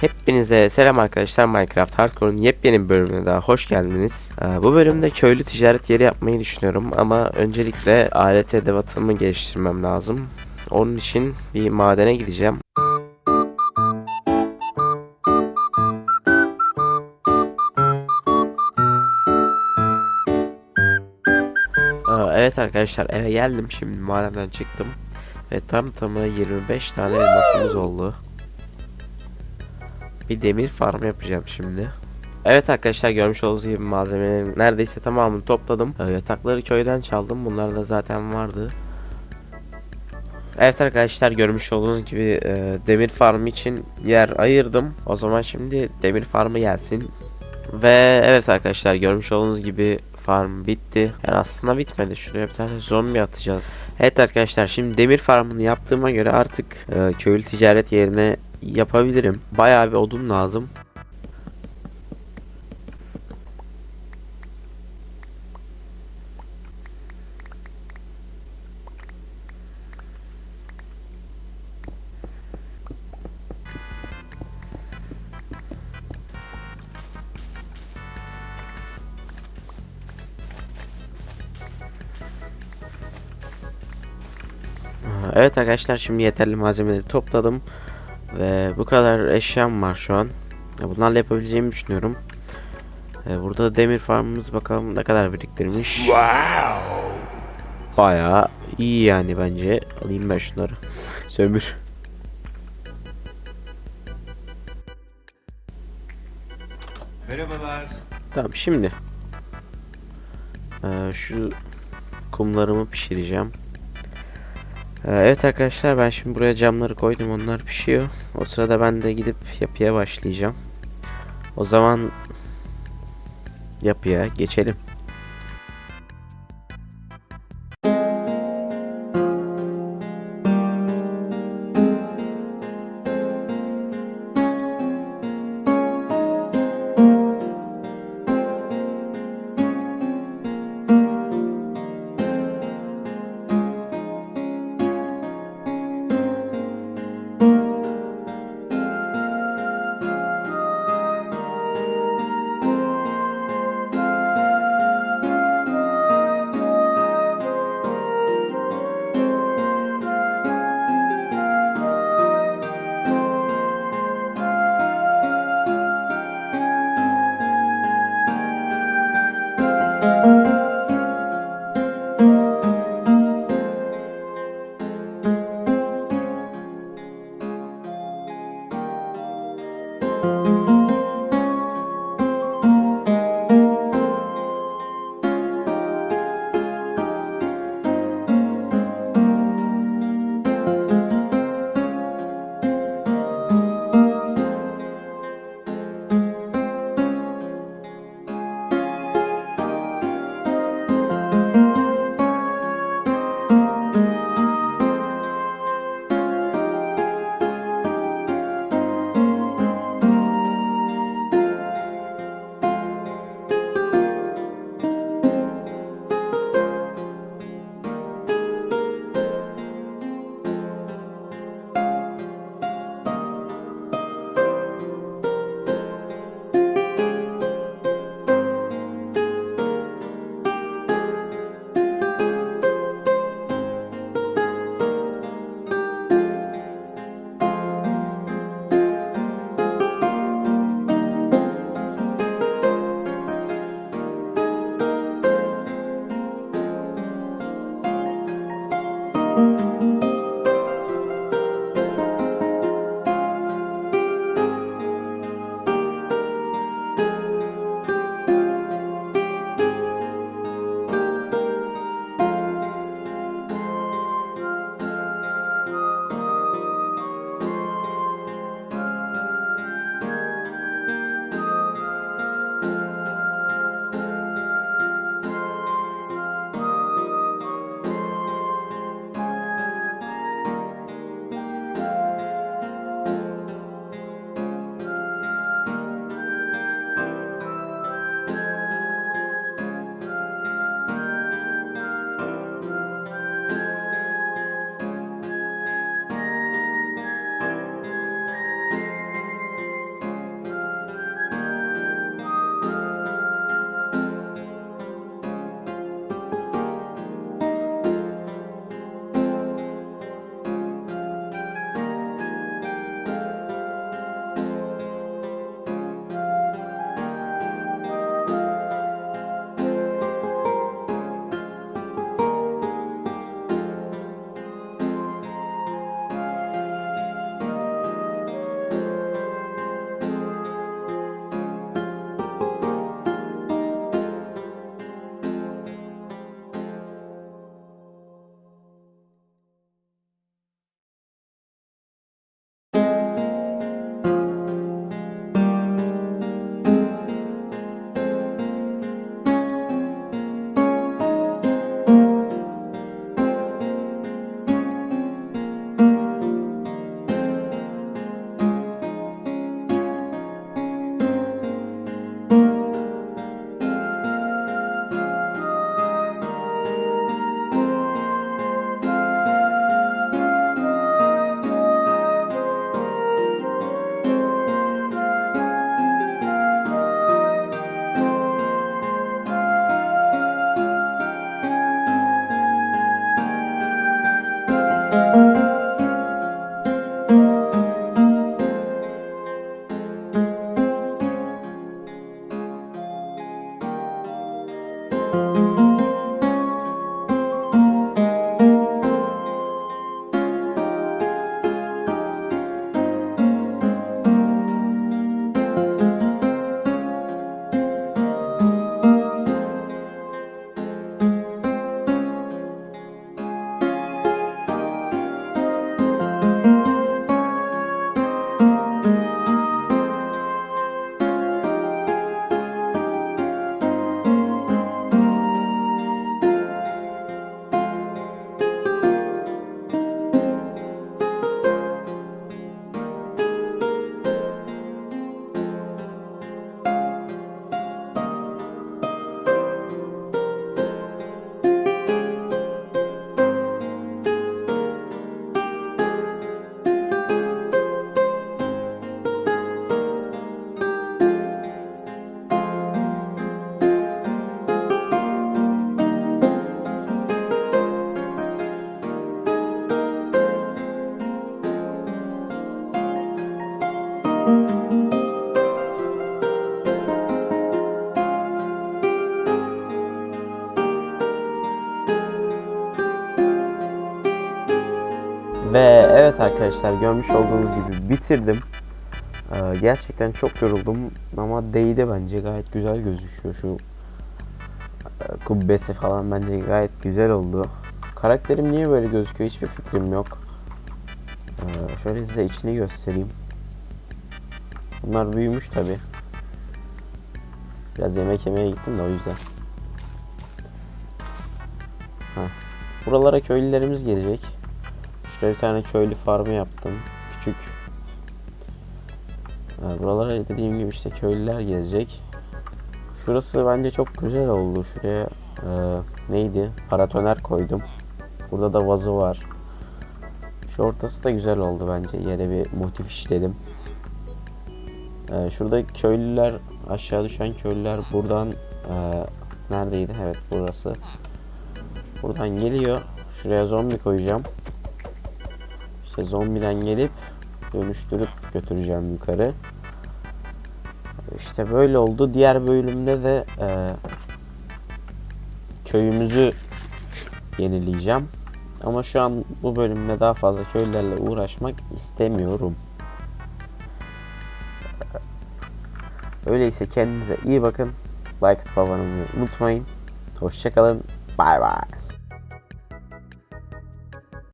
Hepinize selam arkadaşlar Minecraft Hardcore'un yepyeni bölümüne daha hoş geldiniz. Ee, bu bölümde köylü ticaret yeri yapmayı düşünüyorum ama öncelikle alet edevatımı geliştirmem lazım. Onun için bir madene gideceğim. Evet arkadaşlar eve geldim şimdi madenden çıktım ve tam tamına 25 tane elmasımız oldu. Bir demir farm yapacağım şimdi. Evet arkadaşlar görmüş olduğunuz gibi malzemelerin neredeyse tamamını topladım. Ee, yatakları köyden çaldım. Bunlar da zaten vardı. Evet arkadaşlar görmüş olduğunuz gibi e, demir farmı için yer ayırdım. O zaman şimdi demir farmı gelsin. Ve evet arkadaşlar görmüş olduğunuz gibi farm bitti. Yani aslında bitmedi. Şuraya bir tane zombi atacağız. Evet arkadaşlar şimdi demir farmını yaptığıma göre artık e, köylü ticaret yerine yapabilirim. Bayağı bir odun lazım. Evet arkadaşlar şimdi yeterli malzemeleri topladım. Ve bu kadar eşyam var şu an. Bunlarla yapabileceğimi düşünüyorum. Ee, burada da demir farmımız bakalım ne kadar biriktirmiş. Bayağı iyi yani bence. Alayım ben şunları. Sömür. Merhabalar. Tamam şimdi. Ee, şu kumlarımı pişireceğim. Ee, evet arkadaşlar ben şimdi buraya camları koydum onlar pişiyor. O sırada ben de gidip yapıya başlayacağım. O zaman yapıya geçelim. Evet arkadaşlar görmüş olduğunuz gibi bitirdim. Ee, gerçekten çok yoruldum ama değdi bence gayet güzel gözüküyor şu e, kubbesi falan bence gayet güzel oldu. Karakterim niye böyle gözüküyor hiçbir fikrim yok. Ee, şöyle size içini göstereyim. Bunlar büyümüş tabi. Biraz yemek yemeye gittim de o yüzden. Heh. Buralara köylülerimiz gelecek. Şuraya bir tane köylü farmı yaptım. Küçük. Ee, buralara dediğim gibi işte köylüler gelecek. Şurası bence çok güzel oldu. Şuraya e, neydi? Paratoner koydum. Burada da vazo var. Şu ortası da güzel oldu bence. Yere bir motif işledim. Ee, şurada köylüler aşağı düşen köylüler buradan e, neredeydi? Evet burası. Buradan geliyor. Şuraya zombi koyacağım. İşte zombiden gelip dönüştürüp götüreceğim yukarı. İşte böyle oldu. Diğer bölümde de e, köyümüzü yenileyeceğim. Ama şu an bu bölümde daha fazla köylerle uğraşmak istemiyorum. Öyleyse kendinize iyi bakın. Like olmayı unutmayın. Hoşçakalın. Bay bay.